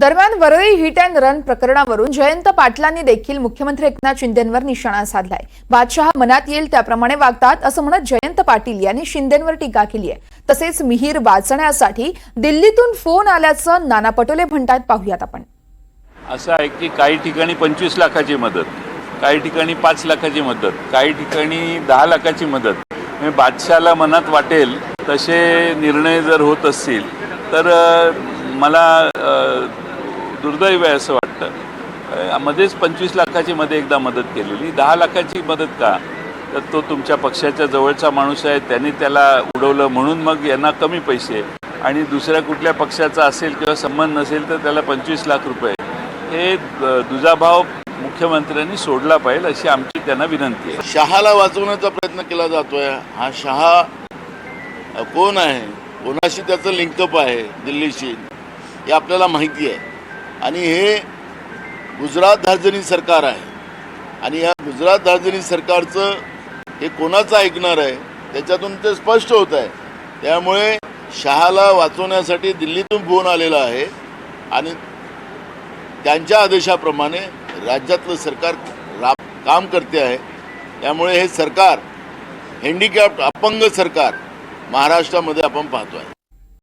दरम्यान Worli hit and run प्रकरणावरून जयंत पाटलांनी देखील मुख्यमंत्री एकनाथ शिंदेंवर निशाणा साधलाय. बादशहा मनात येईल त्याप्रमाणे वागतात असं म्हणत जयंत पाटील यांनी शिंदेंवर टीका केली आहे. तसेच मिहीर वाचण्यासाठी दिल्लीतून फोन आल्याचं नाना पटोले म्हणतात पाहूयात आपण. असं आहे की काही ठिकाणी पंचवीस लाखाची मदत काही ठिकाणी पाच लाखाची मदत काही ठिकाणी दहा लाखाची मदत. म्हणजे बादशाला मनात वाटेल तसे निर्णय जर होत असतील तर मला दुर्दैव आहे असं वाटतं. मध्येच पंचवीस लाखाची मध्ये एकदा मदत केलेली. दहा लाखाची मदत का? तर तो तुमच्या पक्षाच्या जवळचा माणूस आहे त्यांनी त्याला उडवलं म्हणून मग यांना कमी पैसे. आणि दुसऱ्या कुठल्या पक्षाचा असेल किंवा संबंध नसेल तर त्याला पंचवीस लाख रुपये. हे दुजाभाव मुख्यमंत्र्यांनी सोडला पाहिजे अशी आमची त्यांना विनंती आहे. शहाला वाचवण्याचा प्रयत्न केला जातोय. हा शहा कोण आहे? कोणाशी त्याचं लिंकअप आहे दिल्लीशी? हे आपल्याला माहिती आहे. आणि हे गुजरात धार्जनी सरकार आहे. आणि या गुजरात धार्जनी सरकारचं हे कोणाचं ऐकणार आहे त्याच्यातून ते स्पष्ट होत आहे. त्यामुळे शहाला वाचवण्यासाठी दिल्लीतून फोन आलेला आहे आणि त्यांच्या आदेशाप्रमाणे राज्यातलं सरकार रा काम करते आहे. त्यामुळे हे सरकार हँडिकॅप्ट अपंग सरकार महाराष्ट्रामध्ये आपण पाहतो आहे